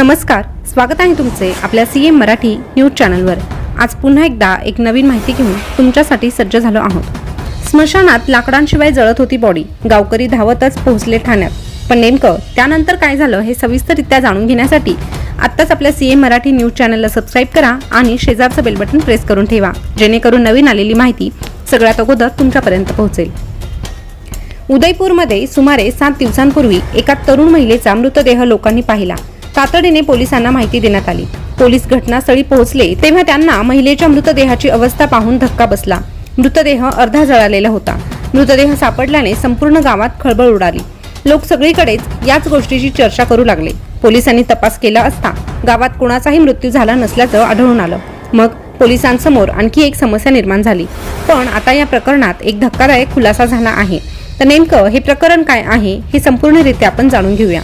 नमस्कार स्वागत आहे तुमचे आपल्या सी एम मराठी न्यूज चॅनलवर. आज पुन्हा एकदा एक नवीन माहिती घेऊन तुमच्यासाठी सज्ज झालो आहोत. स्मशानात लाकडांशिवाय जळत होती बॉडी गावकरी धावतच पोहोचले ठाण्यात. पण नेमकं त्यानंतर काय झालं हे सविस्तररित्या जाणून घेण्यासाठी आत्ताच आपल्या सी एम मराठी न्यूज चॅनलला सबस्क्राईब करा आणि शेजारचं बेल बटन प्रेस करून ठेवा जेणेकरून नवीन आलेली माहिती सगळ्यात अगोदर तुमच्यापर्यंत पोहोचेल. उदयपूरमध्ये सुमारे सात दिवसांपूर्वी एका तरुण महिलेचा मृतदेह लोकांनी पाहिला. तातडीने पोलिसांना माहिती देण्यात आली. पोलीस घटनास्थळी पोहोचले तेव्हा त्यांना महिलेच्या मृतदेहाची अवस्था पाहून धक्का बसला. मृतदेह अर्धा जळालेला होता. मृतदेह सापडल्याने संपूर्ण गावात खळबळ उडाली. लोक सगळीकडेच याच गोष्टीची चर्चा करू लागले. पोलिसांनी तपास केला असता गावात कोणाचाही मृत्यू झाला नसल्याचं आढळून आलं. मग पोलिसांसमोर आणखी एक समस्या निर्माण झाली. पण आता या प्रकरणात एक धक्कादायक खुलासा झाला आहे. तर नेमकं हे प्रकरण काय आहे हे संपूर्णरित्या आपण जाणून घेऊया.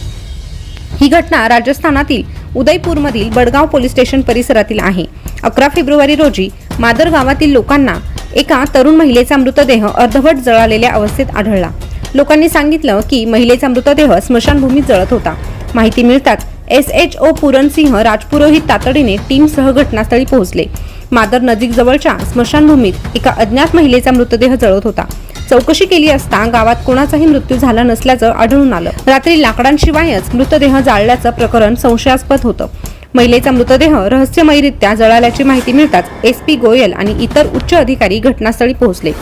ही घटना राजस्थानातील उदयपूरमधील बडगाव पोलीस स्टेशन परिसरातील आहे. अकरा फेब्रुवारी रोजी मादर गावातील लोकांना एका तरुण महिलेचा मृतदेह अर्धवट जळालेल्या अवस्थेत आढळला. लोकांनी सांगितलं की महिलेचा मृतदेह स्मशानभूमीत जळत होता. माहिती मिळताच एस एच ओ पुरणसिंह राजपुरोहित तातडीने टीमसह घटनास्थळी पोहोचले. मादर नजीक जवळच्या स्मशानभूमीत एका अज्ञात महिलेचा मृतदेह जळत होता. चौकशी केली असता गावात कोणाचाही मृत्यू झाला नसल्याचं आढळून आलं. रात्री लाकडांशिवायच मृतदेह जाळल्याचं प्रकरण संशयास्पद होतं. महिलेचा मृतदेह रहस्यमयरित्या जळाल्याची माहिती मिळताच एस पी गोयल आणि इतर उच्च अधिकारी घटनास्थळी पोहोचले.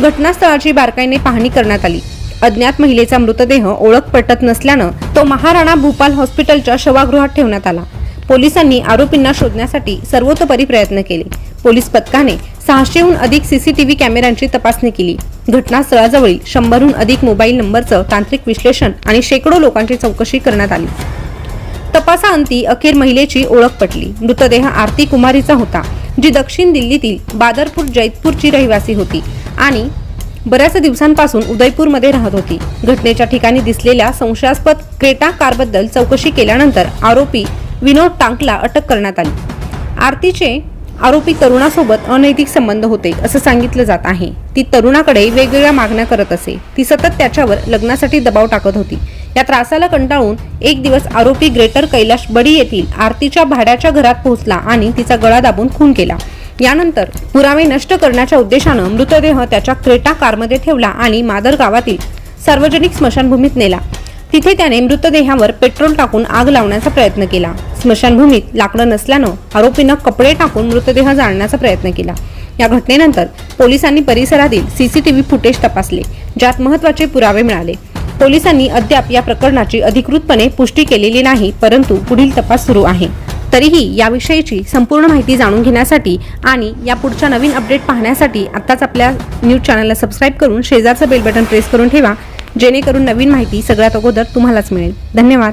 घटनास्थळाची बारकाईने पाहणी करण्यात आली. अज्ञात महिलेचा मृतदेह ओळख पटत नसल्यानं तो महाराणा भूपाल हॉस्पिटलच्या शवागृहात ठेवण्यात आला. पोलिसांनी आरोपींना शोधण्यासाठी सर्वतोपरी प्रयत्न केले. पोलीस पथकाने सहाशेहून अधिक सीसीटीव्ही कॅमेऱ्यांची तपासणी केली. घटनास्थळाजवळील शंभरहून अधिक मोबाईल नंबरचं तांत्रिक विश्लेषण आणि शेकडो लोकांची चौकशी करण्यात आली. तपासाअंती अखेर महिलेची ओळख पटली. मृतदेह आरती कुमारीचा होता जी दक्षिण दिल्लीतील बादरपूर जैतपूरची रहिवासी होती आणि बऱ्याच दिवसांपासून उदयपूरमध्ये राहत होती. घटनेच्या ठिकाणी दिसलेल्या संशयास्पद क्रेटा कारबद्दल चौकशी केल्यानंतर आरोपी विनोद टांकला अटक करण्यात आली. आरतीचे आरोपी तरुणासोबत अनैतिक संबंध होते असं सांगितलं जात आहे. ती तरुणाकडे वेगवेगळ्या मागण्या करत असे. ती सतत त्याच्यावर लग्नासाठी दबाव टाकत होती. या त्रासाला कंटाळून एक दिवस आरोपी ग्रेटर कैलाश बडी येथील आरतीच्या भाड्याच्या घरात पोहोचला आणि तिचा गळा दाबून खून केला. यानंतर पुरावे नष्ट करण्याच्या उद्देशानं मृतदेह त्याच्या क्रेटा कारमध्ये ठेवला आणि मादर गावातील सार्वजनिक स्मशानभूमीत नेला. तिथे त्याने मृतदेहावर पेट्रोल टाकून आग लावण्याचा प्रयत्न केला. स्मशानभूमीत लाकडं नसल्यानं आरोपीनं कपडे टाकून मृतदेह जाळण्याचा प्रयत्न केला. या घटनेनंतर पोलिसांनी परिसरातील सीसीटीव्ही फुटेज तपासले ज्यात महत्त्वाचे पुरावे मिळाले. पोलिसांनी अद्याप या प्रकरणाची अधिकृतपणे पुष्टी केलेली नाही परंतु पुढील तपास सुरू आहे. तरीही याविषयीची संपूर्ण माहिती जाणून घेण्यासाठी आणि या पुढच्या नवीन अपडेट पाहण्यासाठी आत्ताच आपल्या न्यूज चॅनलला सबस्क्राईब करून शेजारचं बेल बटन प्रेस करून ठेवा जेणेकरून नवीन माहिती सगळ्यात अगोदर तुम्हालाच मिळेल. धन्यवाद.